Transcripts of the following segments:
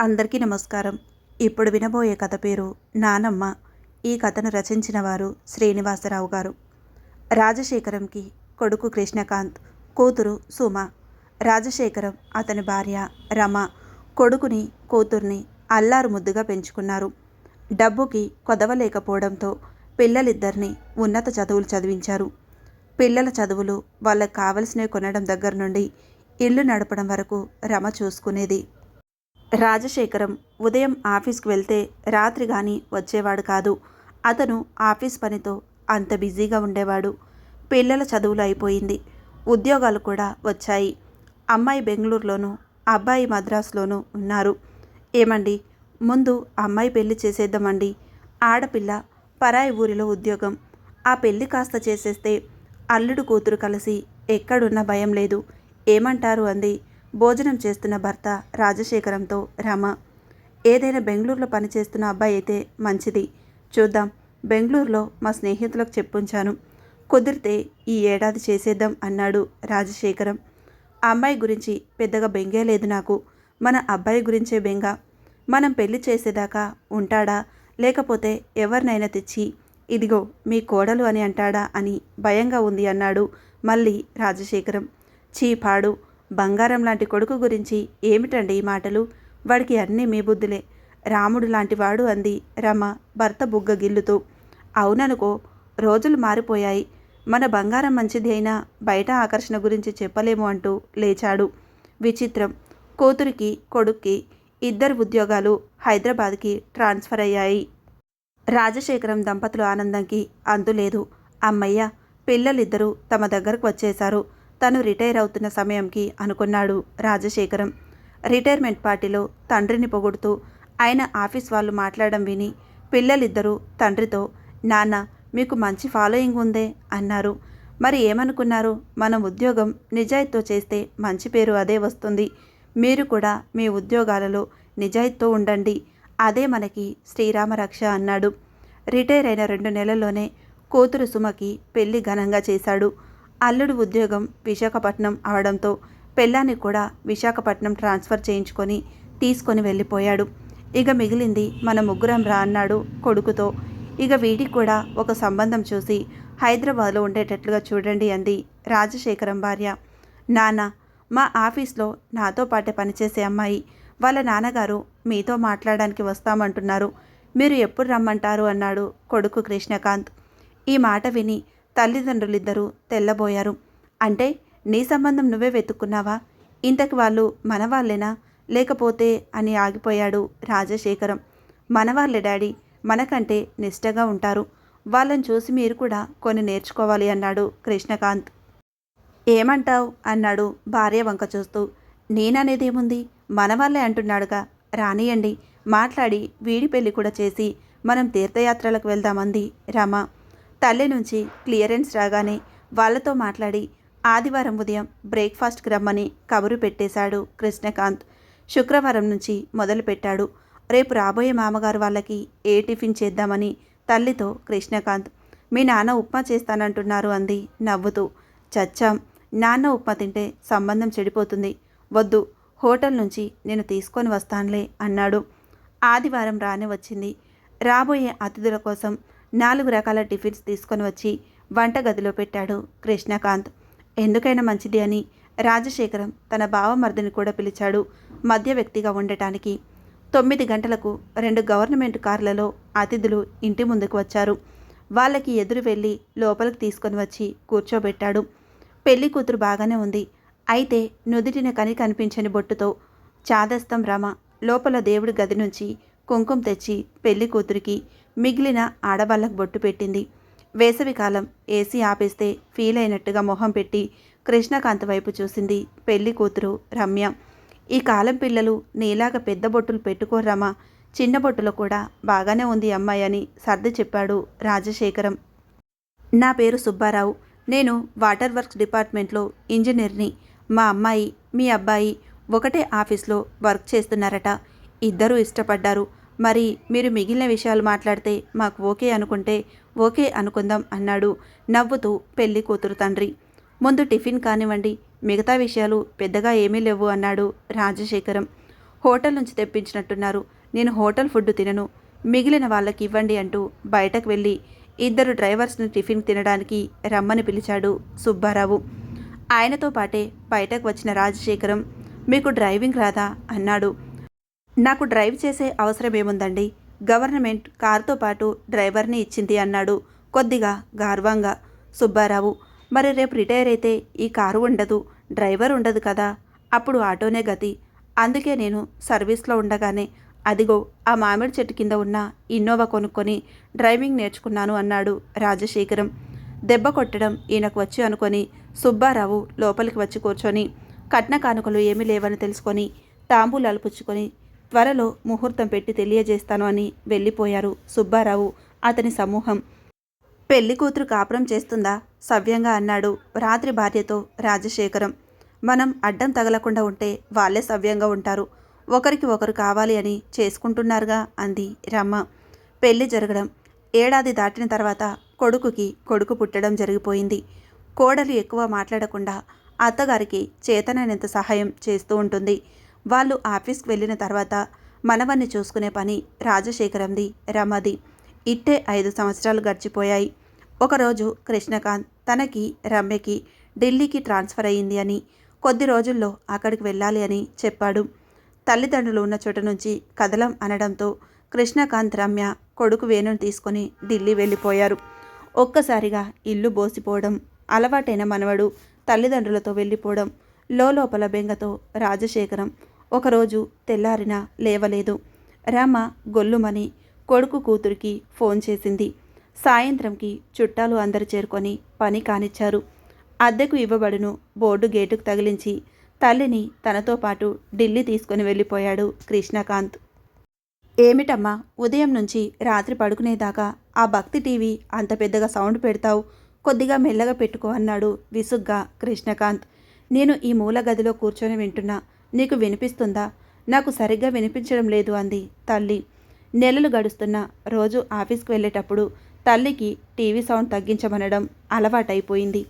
అందరికీ నమస్కారం. ఇప్పుడు వినబోయే కథ పేరు నానమ్మ. ఈ కథను రచించిన వారు శ్రీనివాసరావు గారు. రాజశేఖరంకి కొడుకు కృష్ణకాంత్ కూతురు సుమ. రాజశేఖరం అతని భార్య రమ. కొడుకుని కూతుర్ని అల్లారు ముద్దుగా పెంచుకున్నారు. డబ్బుకి కొదవలేకపోవడంతో పిల్లలిద్దరిని ఉన్నత చదువులు చదివించారు. పిల్లల చదువులు వాళ్ళకు కావలసినవి కొనడం దగ్గర నుండి ఇల్లు నడపడం వరకు రమ చూసుకునేది. రాజశేఖరం ఉదయం ఆఫీస్కి వెళ్తే రాత్రి కానీ వచ్చేవాడు కాదు. అతను ఆఫీస్ పనితో అంత బిజీగా ఉండేవాడు. పిల్లల చదువులు అయిపోయింది. ఉద్యోగాలు కూడా వచ్చాయి. అమ్మాయి బెంగళూరులోనూ అబ్బాయి మద్రాసులోనూ ఉన్నారు. ఏమండి? ముందు అమ్మాయి పెళ్ళి చేసేద్దామండి. ఆడపిల్ల పరాయి ఊరిలో ఉద్యోగం. ఆ పెళ్ళి కాస్త చేసేస్తే అల్లుడు కూతురు కలిసి ఎక్కడున్న భయం లేదు. ఏమంటారు అంది. భోజనం చేస్తున్న భర్త రాజశేఖరంతో రమ. ఏదైనా బెంగళూరులో పనిచేస్తున్న అబ్బాయి అయితే మంచిది. చూద్దాం. బెంగళూరులో మా స్నేహితులకు చెప్పుంచాను. కుదిరితే ఈ ఏడాది చేసేద్దాం అన్నాడు రాజశేఖరం. ఆ అమ్మాయి గురించి పెద్దగా బెంగే లేదు నాకు. మన అబ్బాయి గురించే బెంగ. మనం పెళ్ళి చేసేదాకా ఉంటాడా? లేకపోతే ఎవరినైనా తెచ్చి ఇదిగో మీ కోడలు అని అంటాడా అని భయంగా ఉంది అన్నాడు మళ్ళీ రాజశేఖరం. చీపాడు బంగారం లాంటి కొడుకు గురించి ఏమిటండి ఈ మాటలు? వాడికి అన్నీ మీ బుద్ధులే. రాముడు లాంటి వాడు అంది రమ భర్త బుగ్గ గిల్లుతూ. అవుననుకో రోజులు మారిపోయాయి. మన బంగారం మంచిది అయినా బయట ఆకర్షణ గురించి చెప్పలేము అంటూ లేచాడు. విచిత్రం. కూతురికి కొడుక్కి ఇద్దరు ఉద్యోగాలు హైదరాబాద్కి ట్రాన్స్ఫర్ అయ్యాయి. రాజశేఖరం దంపతుల ఆనందంకి అంతులేదు. అమ్మయ్య పిల్లలిద్దరూ తమ దగ్గరకు వచ్చేశారు. తను రిటైర్ అవుతున్న సమయంకి అనుకున్నాడు రాజశేఖరం. రిటైర్మెంట్ పార్టీలో తండ్రిని పొగుడుతూ ఆయన ఆఫీస్ వాళ్ళు మాట్లాడడం విని పిల్లలిద్దరూ తండ్రితో నాన్న మీకు మంచి ఫాలోయింగ్ ఉందే అన్నారు. మరి ఏమనుకున్నారు? మనం ఉద్యోగం నిజాయితీతో చేస్తే మంచి పేరు అదే వస్తుంది. మీరు కూడా మీ ఉద్యోగాలలో నిజాయితీతో ఉండండి. అదే మనకి శ్రీరామ రక్ష అన్నాడు. రిటైర్ అయిన రెండు నెలల్లోనే కూతురు సుమకి పెళ్ళి ఘనంగా చేశాడు. అల్లుడు ఉద్యోగం విశాఖపట్నం అవడంతో పెళ్ళాన్ని కూడా విశాఖపట్నం ట్రాన్స్ఫర్ చేయించుకొని తీసుకొని వెళ్ళిపోయాడు. ఇక మిగిలింది మన ముగ్గురం రా అన్నాడు కొడుకుతో. ఇక వీడికి కూడా ఒక సంబంధం చూసి హైదరాబాద్లో ఉండేటట్లుగా చూడండి అంది రాజశేఖరం భార్య. నాన్న మా ఆఫీస్లో నాతో పాటే పనిచేసే అమ్మాయి వాళ్ళ నాన్నగారు మీతో మాట్లాడడానికి వస్తామంటున్నారు. మీరు ఎప్పుడు రమ్మంటారు? అన్నాడు కొడుకు కృష్ణకాంత్. ఈ మాట విని తల్లిదండ్రులిద్దరూ తెల్లబోయారు. అంటే నీ సంబంధం నువ్వే వెతుక్కున్నావా? ఇంతకు వాళ్ళు మనవాళ్ళేనా? లేకపోతే అని ఆగిపోయాడు రాజశేఖరం. మనవాళ్ళే డాడీ మనకంటే నిష్టగా ఉంటారు. వాళ్ళని చూసి మీరు కూడా కొన్ని నేర్చుకోవాలి అన్నాడు కృష్ణకాంత్. ఏమంటావ్? అన్నాడు భార్య వంక చూస్తూ. నేననేదేముంది? మనవాళ్ళే అంటున్నాడుగా. రానియండి మాట్లాడి వీడి పెళ్ళి కూడా చేసి మనం తీర్థయాత్రలకు వెళ్దామంది రమ. తల్లి నుంచి క్లియరెన్స్ రాగానే వాళ్ళతో మాట్లాడి ఆదివారం ఉదయం బ్రేక్ఫాస్ట్కి రమ్మని కబురు పెట్టేశాడు కృష్ణకాంత్. శుక్రవారం నుంచి మొదలుపెట్టాడు. రేపు రాబోయే మామగారు వాళ్ళకి ఏ టిఫిన్ చేద్దామని తల్లితో కృష్ణకాంత్. మీ నాన్న ఉప్మా చేస్తానంటున్నారు అంది నవ్వుతూ. చచ్చాం. నాన్న ఉప్మా తింటే సంబంధం చెడిపోతుంది. వద్దు హోటల్ నుంచి నేను తీసుకొని వస్తానులే అన్నాడు. ఆదివారం రానే వచ్చింది. రాబోయే అతిథుల కోసం నాలుగు రకాల టిఫిన్స్ తీసుకొని వచ్చి వంటగదిలో పెట్టాడు కృష్ణకాంత్. ఎందుకైనా మంచిది అని రాజశేఖరం తన బావమర్దిని కూడా పిలిచాడు మధ్య వ్యక్తిగా ఉండటానికి. తొమ్మిది గంటలకు రెండు గవర్నమెంట్ కార్లలో అతిథులు ఇంటి ముందుకు వచ్చారు. వాళ్ళకి ఎదురు వెళ్ళి లోపలికి తీసుకొని వచ్చి కూర్చోబెట్టాడు. పెళ్ళి కూతురు బాగానే ఉంది. అయితే నుదిటిన కని కనిపించని బొట్టుతో చాదస్తం రమ లోపల దేవుడి గది నుంచి కుంకుమ తెచ్చి పెళ్ళి కూతురికి మిగిలిన ఆడవాళ్ళకు బొట్టు పెట్టింది. వేసవికాలం ఏసీ ఆపేస్తే ఫీల్ అయినట్టుగా మొహం పెట్టి కృష్ణకాంత్ వైపు చూసింది పెళ్ళి కూతురు రమ్య. ఈ కాలం పిల్లలు నీలాగా పెద్ద బొట్టులు పెట్టుకోరమ్మా చిన్న బొట్టులో కూడా బాగానే ఉంది అమ్మాయి అని సర్ది చెప్పాడు రాజశేఖరం. నా పేరు సుబ్బారావు. నేను వాటర్ వర్క్స్ డిపార్ట్మెంట్లో ఇంజనీర్ని. మా అమ్మాయి మీ అబ్బాయి ఒకటే ఆఫీస్లో వర్క్ చేస్తున్నారట. ఇద్దరూ ఇష్టపడ్డారు. మరి మీరు మిగిలిన విషయాలు మాట్లాడితే మాకు ఓకే అనుకుంటే ఓకే అనుకుందాం అన్నాడు నవ్వుతూ పెళ్ళి కూతురు తండ్రి. ముందు టిఫిన్ కానివ్వండి మిగతా విషయాలు పెద్దగా ఏమీ లేవు అన్నాడు రాజశేఖరం. హోటల్ నుంచి తెప్పించినట్టున్నారు నేను హోటల్ ఫుడ్ తినను మిగిలిన వాళ్ళకి ఇవ్వండి అంటూ బయటకు వెళ్ళి ఇద్దరు డ్రైవర్స్ని టిఫిన్ తినడానికి రమ్మని పిలిచాడు సుబ్బారావు. ఆయనతో పాటే బయటకు వచ్చిన రాజశేఖరం మీకు డ్రైవింగ్ రాదా? అన్నాడు. నాకు డ్రైవ్ చేసే అవసరం ఏముందండి? గవర్నమెంట్ కారుతో పాటు డ్రైవర్ని ఇచ్చింది అన్నాడు. కొద్దిగా గార్వంగా. సుబ్బారావు మరి రేపు రిటైర్ అయితే ఈ కారు ఉండదు డ్రైవర్ ఉండదు కదా? అప్పుడు ఆటోనే గతి. అందుకే నేను సర్వీస్లో ఉండగానే అదిగో ఆ మామిడి చెట్టు కింద ఉన్న ఇన్నోవా కొనుక్కొని డ్రైవింగ్ నేర్చుకున్నాను అన్నాడు రాజశేఖరం. దెబ్బ కొట్టడం ఈయనకు వచ్చి అనుకొని సుబ్బారావు లోపలికి వచ్చి కూర్చొని కట్న కానుకలు ఏమీ లేవని తెలుసుకొని తాంబూలాలు పుచ్చుకొని త్వరలో ముహూర్తం పెట్టి తెలియజేస్తాను అని వెళ్ళిపోయారు సుబ్బారావు అతని సమూహం. పెళ్ళి కూతురు కాపురం చేస్తుందా? సవ్యంగా అన్నాడు రాత్రి భార్యతో రాజశేఖరం. మనం అడ్డం తగలకుండా ఉంటే వాళ్ళే సవ్యంగా ఉంటారు. ఒకరికి ఒకరు కావాలి అని చేసుకుంటున్నారుగా అంది రమ్మ. పెళ్ళి జరగడం ఏడాది దాటిన తర్వాత కొడుకుకి కొడుకు పుట్టడం జరిగిపోయింది. కోడలు ఎక్కువ మాట్లాడకుండా అత్తగారికి చేతనైనంత సహాయం చేస్తూ ఉంటుంది. వాళ్ళు ఆఫీస్కి వెళ్ళిన తర్వాత మనవన్ని చూసుకునే పని రాజశేఖరంది రమది. ఇట్టే ఐదు సంవత్సరాలు గడిచిపోయాయి. ఒకరోజు కృష్ణకాంత్ తనకి రమ్యకి ఢిల్లీకి ట్రాన్స్ఫర్ అయ్యింది అని కొద్ది రోజుల్లో అక్కడికి వెళ్ళాలి అని చెప్పాడు. తల్లిదండ్రులు ఉన్న చోట నుంచి కదలం అనడంతో కృష్ణకాంత్ రమ్య కొడుకు వేణుని తీసుకొని ఢిల్లీ వెళ్ళిపోయారు. ఒక్కసారిగా ఇల్లు బోసిపోవడం అలవాటైన మనవడు తల్లిదండ్రులతో వెళ్ళిపోవడం లోపల బెంగతో రాజశేఖరం ఒకరోజు తెల్లారిన లేవలేదు. రామ గొల్లుమని కొడుకు కూతురికి ఫోన్ చేసింది. సాయంత్రంకి చుట్టాలు అందరు చేరుకొని పని కానిచ్చారు. అద్దెకు ఇవ్వబడును బోర్డు గేటుకు తగిలించి తల్లిని తనతో పాటు ఢిల్లీ తీసుకుని వెళ్ళిపోయాడు కృష్ణకాంత్. ఏమిటమ్మా ఉదయం నుంచి రాత్రి పడుకునేదాకా ఆ భక్తి టీవీ అంత పెద్దగా సౌండ్ పెడతావు? కొద్దిగా మెల్లగా పెట్టుకో అన్నాడు విసుగ్గా కృష్ణకాంత్. నేను ఈ మూల గదిలో కూర్చొని వింటున్నా. నీకు వినిపిస్తుందా? నాకు సరిగ్గా వినిపించడం లేదు అంది తల్లి. నెలలు గడుస్తున్న రోజు ఆఫీస్కి వెళ్ళేటప్పుడు తల్లికి టీవీ సౌండ్ తగ్గించమనడం అలవాటైపోయింది.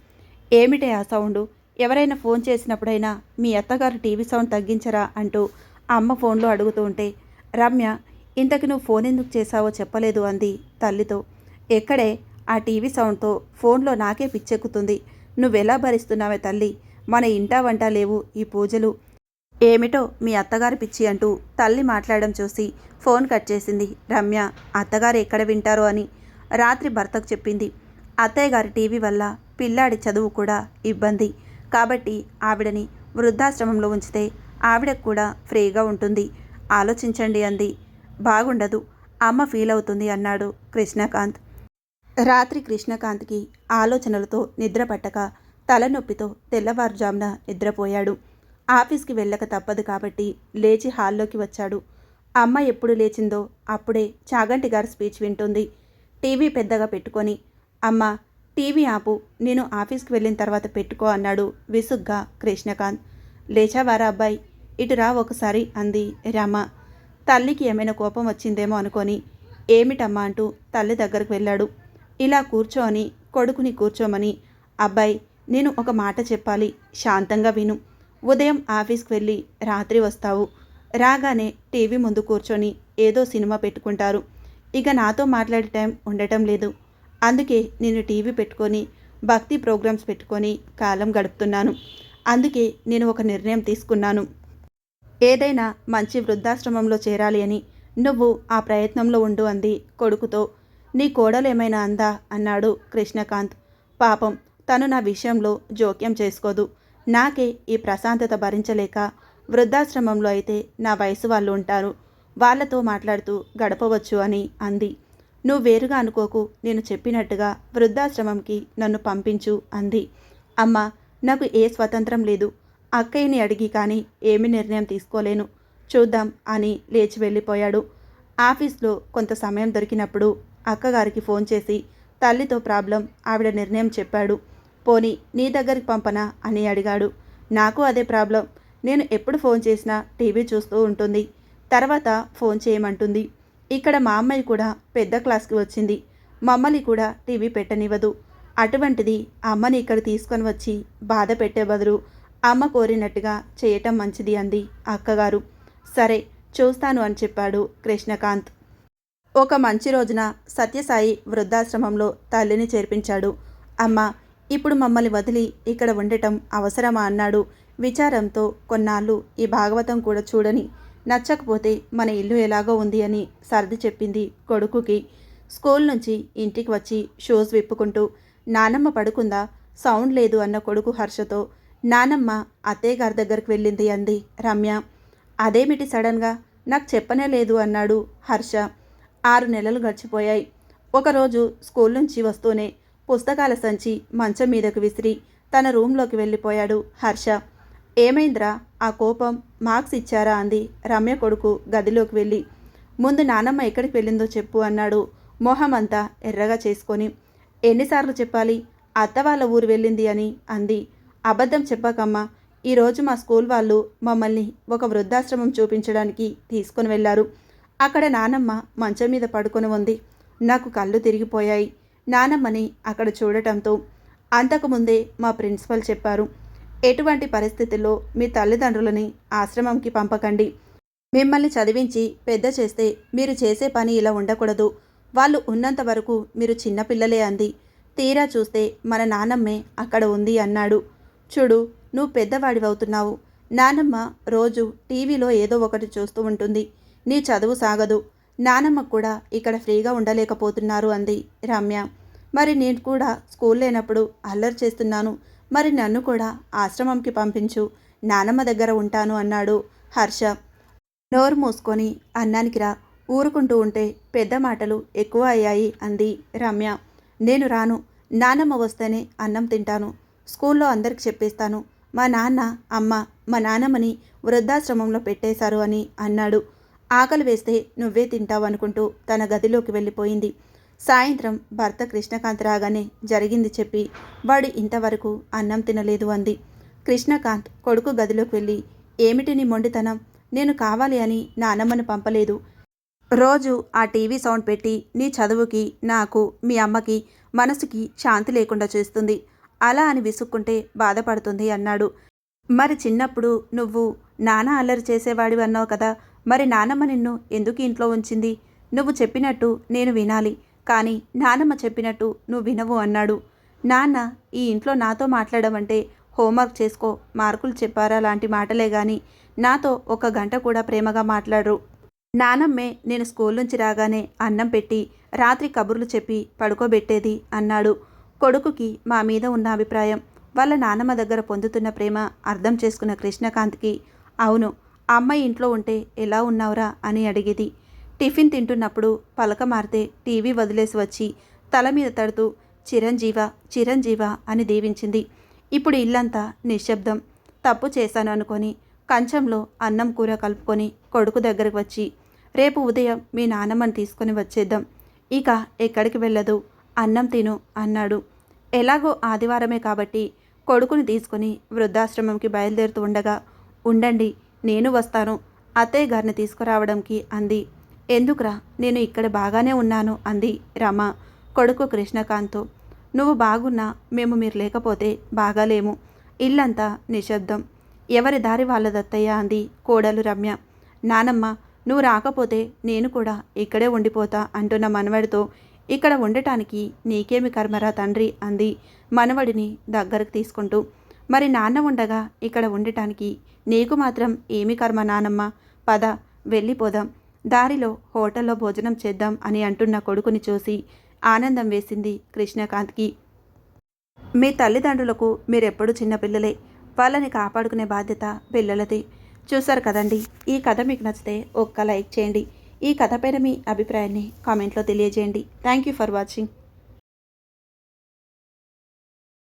ఏమిటే ఆ సౌండు? ఎవరైనా ఫోన్ చేసినప్పుడైనా మీ అత్తగారు టీవీ సౌండ్ తగ్గించరా అంటూ అమ్మ ఫోన్లో అడుగుతూ ఉంటే రమ్య ఇంతకు నువ్వు ఫోన్ ఎందుకు చేశావో చెప్పలేదు అంది తల్లితో. ఎక్కడే? ఆ టీవీ సౌండ్తో ఫోన్లో నాకే పిచ్చెక్కుతుంది. నువ్వెలా భరిస్తున్నావే తల్లి? మన ఇంటా వంట లేవు ఈ పూజలు. ఏమిటో మీ అత్తగారి పిచ్చి అంటూ తల్లి మాట్లాడడం చూసి ఫోన్ కట్ చేసింది. రమ్య అత్తగారు ఎక్కడ వింటారో అని రాత్రి భర్తకు చెప్పింది. అత్తయ్య గారి టీవీ వల్ల పిల్లాడి చదువు కూడా ఇబ్బంది. కాబట్టి ఆవిడని వృద్ధాశ్రమంలో ఉంచితే ఆవిడకు కూడా ఫ్రీగా ఉంటుంది. ఆలోచించండి అంది. బాగుండదు అమ్మ ఫీల్ అవుతుంది అన్నాడు కృష్ణకాంత్. రాత్రి కృష్ణకాంత్కి ఆలోచనలతో నిద్ర పట్టక తలనొప్పితో తెల్లవారుజామున నిద్రపోయాడు. ఆఫీస్కి వెళ్ళక తప్పదు కాబట్టి లేచి హాల్లోకి వచ్చాడు. అమ్మ ఎప్పుడు లేచిందో అప్పుడే చాగంటి గారి స్పీచ్ వింటుంది. టీవీ పెద్దగా పెట్టుకొని అమ్మ టీవీ ఆపు నేను ఆఫీస్కి వెళ్ళిన తర్వాత పెట్టుకో అన్నాడు విసుగ్గా కృష్ణకాంత్. లేచావారా అబ్బాయి? ఇటు రా ఒకసారి అంది రమ. తల్లికి ఏమైనా కోపం వచ్చిందేమో అనుకొని ఏమిటమ్మా అంటూ తల్లి దగ్గరకు వెళ్ళాడు. ఇలా కూర్చోని కొడుకుని కూర్చోమని అబ్బాయి నేను ఒక మాట చెప్పాలి శాంతంగా విను. ఉదయం ఆఫీస్కి వెళ్ళి రాత్రి వస్తావు. రాగానే టీవీ ముందు కూర్చొని ఏదో సినిమా పెట్టుకుంటారు. ఇక నాతో మాట్లాడే టైం ఉండటం లేదు. అందుకే నేను టీవీ పెట్టుకొని భక్తి ప్రోగ్రామ్స్ పెట్టుకొని కాలం గడుపుతున్నాను. అందుకే నేను ఒక నిర్ణయం తీసుకున్నాను. ఏదైనా మంచి వృద్ధాశ్రమంలో చేరాలి అని నువ్వు ఆ ప్రయత్నంలో ఉండు అంది కొడుకుతో. నీ కోడలు ఏమైనా అందా? అన్నాడు కృష్ణకాంత్. పాపం తను నా విషయంలో జోక్యం చేసుకోదు. నాకే ఈ ప్రశాంతత భరించలేక వృద్ధాశ్రమంలో అయితే నా వయసు వాళ్ళు ఉంటారు. వాళ్ళతో మాట్లాడుతూ గడపవచ్చు అని అంది. నువ్వు వేరుగా అనుకోకు నేను చెప్పినట్టుగా వృద్ధాశ్రమంకి నన్ను పంపించు అంది. అమ్మ నాకు ఏ స్వతంత్రం లేదు. అక్కయ్యని అడిగి కానీ ఏమి నిర్ణయం తీసుకోలేను. చూద్దాం అని లేచి వెళ్ళిపోయాడు. ఆఫీస్లో కొంత సమయం దొరికినప్పుడు అక్కగారికి ఫోన్ చేసి తల్లితో ప్రాబ్లం ఆవిడ నిర్ణయం చెప్పాడు. పోనీ నీ దగ్గరికి పంపనా? అని అడిగాడు. నాకు అదే ప్రాబ్లం. నేను ఎప్పుడు ఫోన్ చేసినా టీవీ చూస్తూ ఉంటుంది. తర్వాత ఫోన్ చేయమంటుంది. ఇక్కడ మా అమ్మాయి కూడా పెద్ద క్లాస్కి వచ్చింది. మమ్మల్ని కూడా టీవీ పెట్టనివ్వదు. అటువంటిది అమ్మని ఇక్కడ తీసుకొని వచ్చి బాధ పెట్టే బదులు అమ్మ కోరినట్టుగా చేయటం మంచిది అంది అక్కగారు. సరే చూస్తాను అని చెప్పాడు కృష్ణకాంత్. ఒక మంచి రోజున సత్యసాయి వృద్ధాశ్రమంలో తల్లిని చేర్పించాడు. అమ్మ ఇప్పుడు మమ్మల్ని వదిలి ఇక్కడ ఉండటం అవసరమా అన్నాడు. విచారంతో కొన్నాళ్ళు ఈ భాగవతం కూడా చూడని నచ్చకపోతే మన ఇల్లు ఎలాగో ఉంది అని సర్ది చెప్పింది కొడుకుకి. స్కూల్ నుంచి ఇంటికి వచ్చి షూస్ విప్పుకుంటూ నానమ్మ పడుకుందా? సౌండ్ లేదు అన్న కొడుకు హర్షతో నానమ్మ అత్తయ్య గారి దగ్గరికి వెళ్ళింది అంది రమ్య. అదేమిటి సడన్గా? నాకు చెప్పనే లేదు అన్నాడు హర్ష. ఆరు నెలలు గడిచిపోయాయి. ఒకరోజు స్కూల్ నుంచి వస్తూనే పుస్తకాల సంచి మంచం మీదకు విసిరి తన రూంలోకి వెళ్ళిపోయాడు హర్ష. ఏమైందిరా? ఆ కోపం మార్క్స్ ఇచ్చారా? అంది రమ్య కొడుకు గదిలోకి వెళ్ళి. ముందు నానమ్మ ఎక్కడికి వెళ్ళిందో చెప్పు అన్నాడు మొహం అంతా ఎర్రగా చేసుకొని. ఎన్నిసార్లు చెప్పాలి? అత్త వాళ్ళ ఊరు వెళ్ళింది అని అంది. అబద్ధం చెప్పకమ్మా. ఈరోజు మా స్కూల్ వాళ్ళు మమ్మల్ని ఒక వృద్ధాశ్రమం చూపించడానికి తీసుకొని వెళ్ళారు. అక్కడ నానమ్మ మంచం మీద పడుకొని ఉంది. నాకు కళ్ళు తిరిగిపోయాయి. నానమ్మని అక్కడ చూడటంతో అంతకుముందే మా ప్రిన్సిపల్ చెప్పారు ఎటువంటి పరిస్థితుల్లో మీ తల్లిదండ్రులని ఆశ్రమంకి పంపకండి. మిమ్మల్ని చదివించి పెద్ద చేస్తే మీరు చేసే పని ఇలా ఉండకూడదు. వాళ్ళు ఉన్నంత వరకు మీరు చిన్నపిల్లలే అంది. తీరా చూస్తే మన నానమ్మే అక్కడ ఉంది అన్నాడు. చూడు నువ్వు పెద్దవాడివవుతున్నావు. నానమ్మ రోజు టీవీలో ఏదో ఒకటి చూస్తూ ఉంటుంది. నీ చదువు సాగదు. నానమ్మ కూడా ఇక్కడ ఫ్రీగా ఉండలేకపోతున్నారు అంది రమ్య. మరి నేను కూడా స్కూల్ లేనప్పుడు అల్లరి చేస్తున్నాను. మరి నన్ను కూడా ఆశ్రమంకి పంపించు. నానమ్మ దగ్గర ఉంటాను అన్నాడు హర్ష. నోరు మూసుకొని అన్నానికి రా. ఊరుకుంటూ ఉంటే పెద్ద మాటలు ఎక్కువ అయ్యాయి అంది రమ్య. నేను రాను. నానమ్మ వస్తేనే అన్నం తింటాను. స్కూల్లో అందరికి చెప్పేస్తాను. మా నాన్న అమ్మ మా నానమ్మని వృద్ధాశ్రమంలో పెట్టేశారు అని అన్నాడు ఆకలి వేస్తే నువ్వే తింటావు అనుకుంటూ తన గదిలోకి వెళ్ళిపోయింది. సాయంత్రం భర్త కృష్ణకాంత్ రాగానే జరిగింది చెప్పి వాడు ఇంతవరకు అన్నం తినలేదు అంది. కృష్ణకాంత్ కొడుకు గదిలోకి వెళ్ళి ఏమిటి నీ మొండితనం? నేను కావాలి అని నానమ్మను పంపలేదు. రోజు ఆ టీవీ సౌండ్ పెట్టి నీ చదువుకి నాకు మీ అమ్మకి మనసుకి శాంతి లేకుండా చేస్తుంది. అలా అని విసుక్కుంటే బాధపడుతుంది అన్నాడు. మరి చిన్నప్పుడు నువ్వు నాన్న అల్లరి చేసేవాడివి అన్నావు కదా మరి నానమ్మ నిన్ను ఎందుకు ఇంట్లో ఉంచింది? నువ్వు చెప్పినట్టు నేను వినాలి కానీ నానమ్మ చెప్పినట్టు నువ్వు వినవు అన్నాడు. నాన్న ఈ ఇంట్లో నాతో మాట్లాడమంటే హోంవర్క్ చేసుకో మార్కులు చెప్పారా లాంటి మాటలే గాని నాతో ఒక గంట కూడా ప్రేమగా మాట్లాడరు. నానమ్మే నేను స్కూల్ నుంచి రాగానే అన్నం పెట్టి రాత్రి కబుర్లు చెప్పి పడుకోబెట్టేది అన్నాడు. కొడుకుకి మా మీద ఉన్న అభిప్రాయం వాళ్ళ నానమ్మ దగ్గర పొందుతున్న ప్రేమ అర్థం చేసుకున్న కృష్ణకాంత్కి అవును అమ్మాయి ఇంట్లో ఉంటే ఎలా ఉన్నావురా అని అడిగేది. టిఫిన్ తింటున్నప్పుడు పలక మారితే టీవీ వదిలేసి వచ్చి తల మీద తడుతూ చిరంజీవ చిరంజీవ అని దీవించింది. ఇప్పుడు ఇల్లంతా నిశ్శబ్దం. తప్పు చేశాను అనుకొని కంచంలో అన్నం కూర కలుపుకొని కొడుకు దగ్గరకు వచ్చి రేపు ఉదయం మీ నాన్నమ్మని తీసుకొని వచ్చేద్దాం. ఇక ఎక్కడికి వెళ్ళదు. అన్నం తిను అన్నాడు. ఎలాగో ఆదివారమే కాబట్టి కొడుకుని తీసుకొని వృద్ధాశ్రమంకి బయలుదేరుతూ ఉండగా ఉండండి నేను వస్తాను. అత్తయ్య గారిని తీసుకురావడంకి అంది. ఎందుకురా? నేను ఇక్కడ బాగానే ఉన్నాను అంది రమ కొడుకు కృష్ణకాంత్తో. నువ్వు బాగున్నా మేము మీరు లేకపోతే బాగాలేము. ఇల్లంతా నిశ్శబ్దం. ఎవరి దారి వాళ్ళదత్తయ్య అంది కోడలు రమ్య. నానమ్మ నువ్వు రాకపోతే నేను కూడా ఇక్కడే ఉండిపోతా అంటున్న మనవడితో. ఇక్కడ ఉండటానికి నీకేమి కర్మరా తండ్రి అంది మనవడిని దగ్గరకు తీసుకుంటూ. మరి నాన్న ఉండగా ఇక్కడ ఉండటానికి నీకు మాత్రం ఏమి కర్మ నానమ్మ? పద వెళ్ళిపోదాం దారిలో హోటల్లో భోజనం చేద్దాం అని అంటున్న కొడుకుని చూసి ఆనందం వేసింది కృష్ణకాంత్కి. మీ తల్లిదండ్రులకు మీరెప్పుడు చిన్నపిల్లలే వాళ్ళని కాపాడుకునే బాధ్యత పిల్లలది. చూసారు కదండి ఈ కథ మీకు నచ్చితే ఒక్క లైక్ చేయండి. ఈ కథపైన మీ అభిప్రాయాన్ని కామెంట్లో తెలియజేయండి. Thank you for watching.